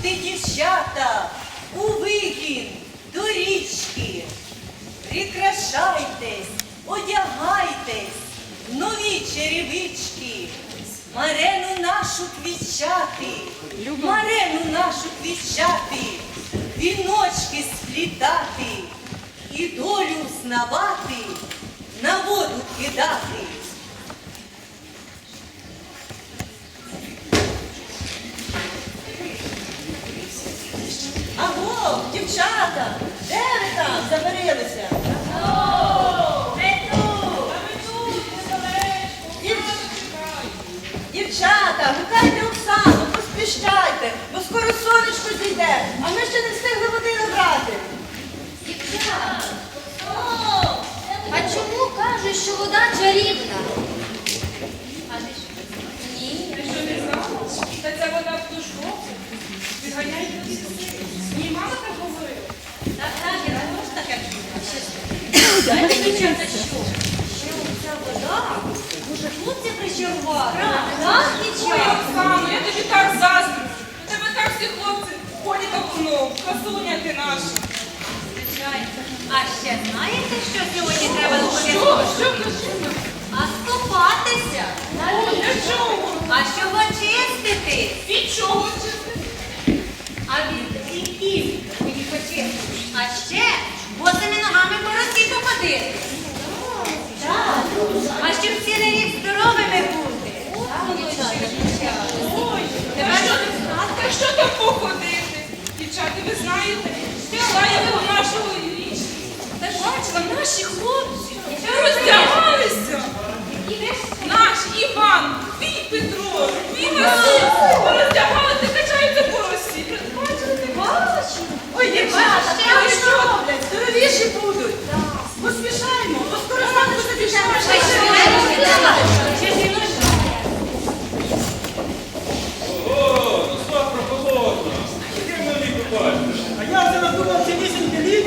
Прийдьте, дівчата, у вигін до річки. Прикрашайтесь, одягайтесь, нові черевички, марену нашу квітчати, марену нашу квітчати, віночки сплітати і долю знавати, на воду кидати. Дівчата, де ви там забарилися? Дівчата, гукайте Оксану, поспішайте, бо скоро сонечко зійде, а ми ще не встигли води набрати. Дівчата, а чому кажуть, що вода чарівна? Ні. Ти що не знала? Та ця вода в всі сили. Ні, мама так говорила. Так, так, я також таке чула. Дівчата, що? Що ця вода може хлопців причарувала? Так, дівчата? Оксано, я тобі так заздрю. У тебе так всі хлопці ходять окно. Красуня ти наша. Звичайно. А ще знаєте, що сьогодні треба Що? Що? А. Для чого? А щоб очистити. Від чого чистити? А від гріхів їх очистити. А ще босими ногами по росі. Так. А щоб цілий рік здоровими бути. Та що, там походити? Дівчата, ви знаєте, я до нашого річ. Та бачила, наші хлопці роздягалися.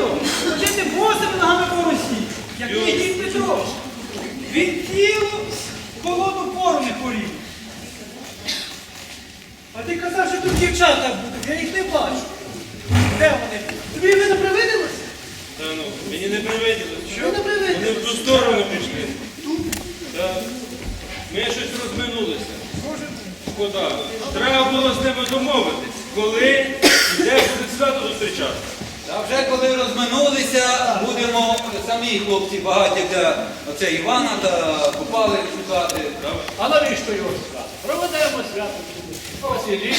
Літо ходити босими ногами по росі. Як Юр. дід Петро. Він цілу холодну пору не хворів. А ти казав, що тут дівчата будуть, я їх не бачу. Де вони? Тобі ви не привиділося? Та ну, мені не привиділося. Що не привиділося? Вони в ту сторону пішли. Так. Ми щось розминулися. Може, Шкода. Треба було з ними домовитись, коли і де буде свято зустрічати. Та вже коли розминулися, будемо самі хлопці багаті для оце Івана та купали шукати. А навіщо його свято? Проведемо свято. Ось і рік,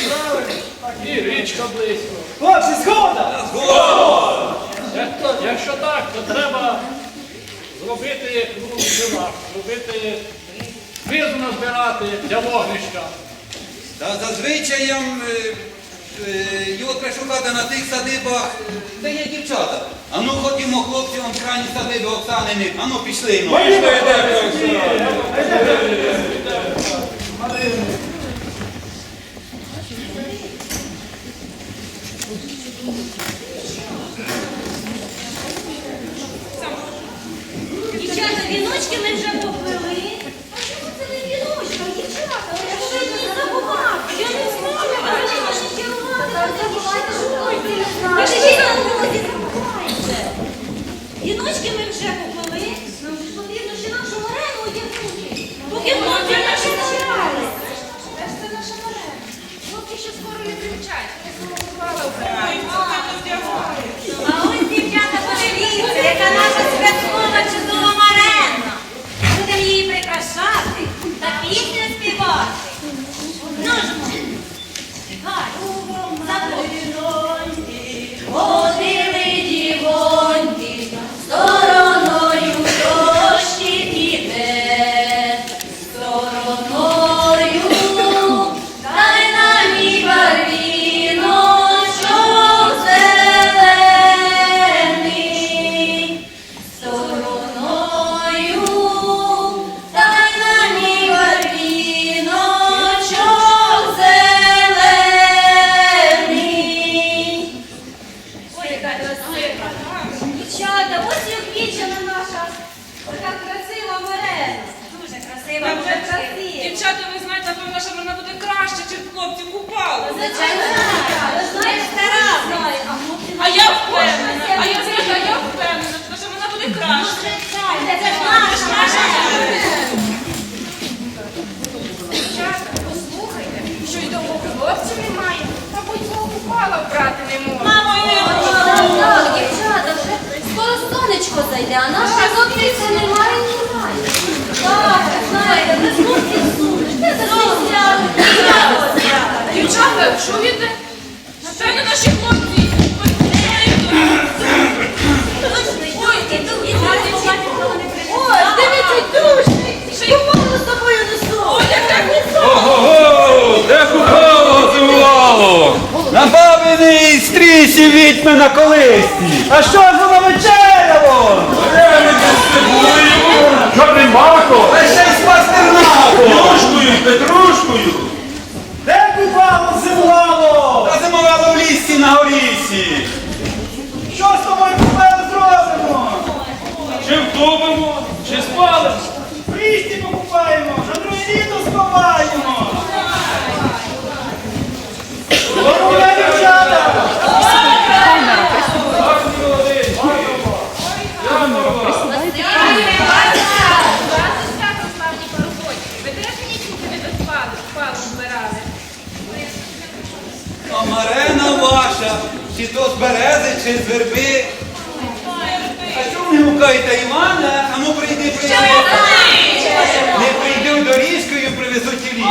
і річка близько. Хлопці, згода! Якщо, якщо так, то треба зробити як ну, в селах, зробити визу назбирати для вогнища. Та за звичаєм е, е, його треба шукати на тих садибах, е, де є дівчата. А ну ходімо, хлопці, он в крайні садиби Оксанини. А ну пішли. Ну. Пішли, де Оксана. Sao tự? Сонечко зайде, а наша зустріча немає і немає. Так, знаєте, ви хлопці сумиш, не Дівчата, чуєте? Напевно, наші хлопці. Ой, дивіться, душник! Купалу з собою несу! Ой, яка Ого, де купало зимувало? На бабиній стрісі відьми на колисці. А що ж воно вечеряло? Чорний мако, Та ще й з пастернаком. Петрушкою, Петрушкою. Де купало зимувало? Та зимувало в лісі на горісі. Що з тобою ми зробимо? Чи втопимо, чи спалимо? В лісі покупаємо, на друге літо сховаємо. Головне, дівчата! Гарний молодий, Маркова. Янова. Ви теж нічого не доспали, спалу збирали. А марена ваша, чи то з берези, чи з верби. А чому не гукаєте Івана? А ну прийди, прийди. Не прийду доріжкою, привезуть і ліс.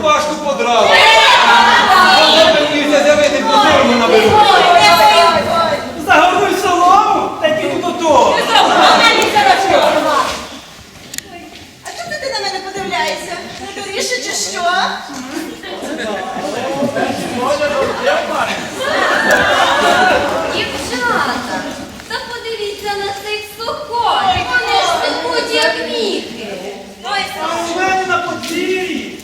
Рубашку подрала. Боюся з'явити по форму наберу. Загорнуй солому та піду додому. А чому ти на мене подивляєшся? Не доріше чи що? Дівчата, та подивіться на цих сухарів. Вони ж текуть, як міхи. Ой, У мене на подвір'ї.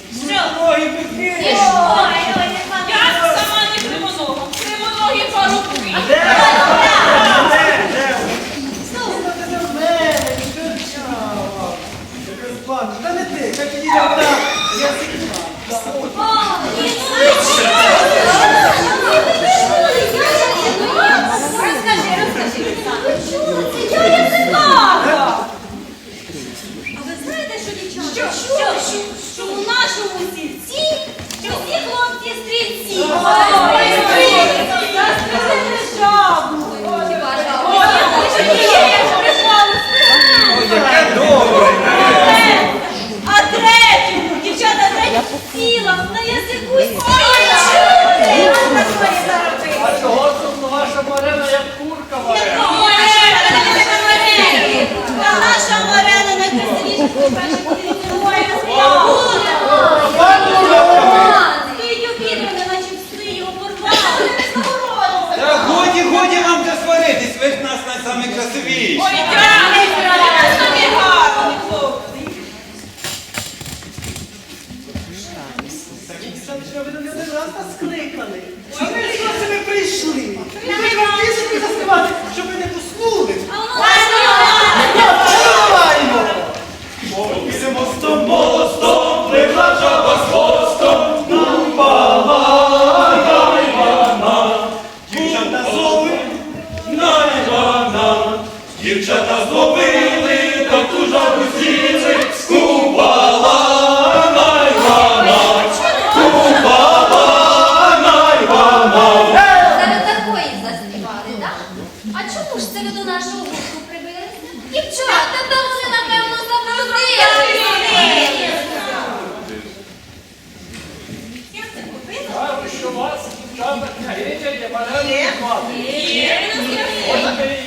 Ноги бики. і що? Ой, ой, Я сама не кривонога, кривоногі парубки. Де? Де? Де? Та не ти, як їде вона, я Розкажи, розкажи. Чули, це я язикарка. А ви знаєте, що дівчата? Що? Що? Що у нашому сільці що хлопці стрільці. Ой, Ой, яке добре. А третю, дівчата, третю сіла, на язику сіла. А чого тут ваша Марина як курка варена? Наша Марена найкрасивіша,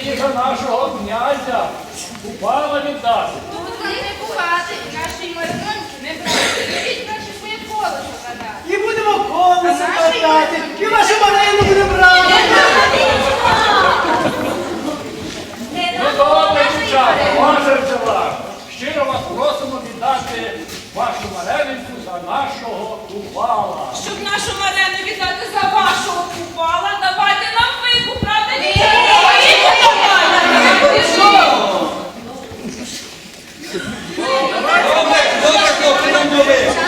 За нашого князя упала віддати. Тут нам не бувати, нашій Мариноньки не брати. Беріть краще своє колесо задати. І будемо колесо катати, і вашу Марину будемо брати. Ну добре, дівчата, ваша взяла. Щиро вас просимо віддати вашу Маренинку за нашого Купала. Щоб нашу Марену віддати за вашого купала, হবে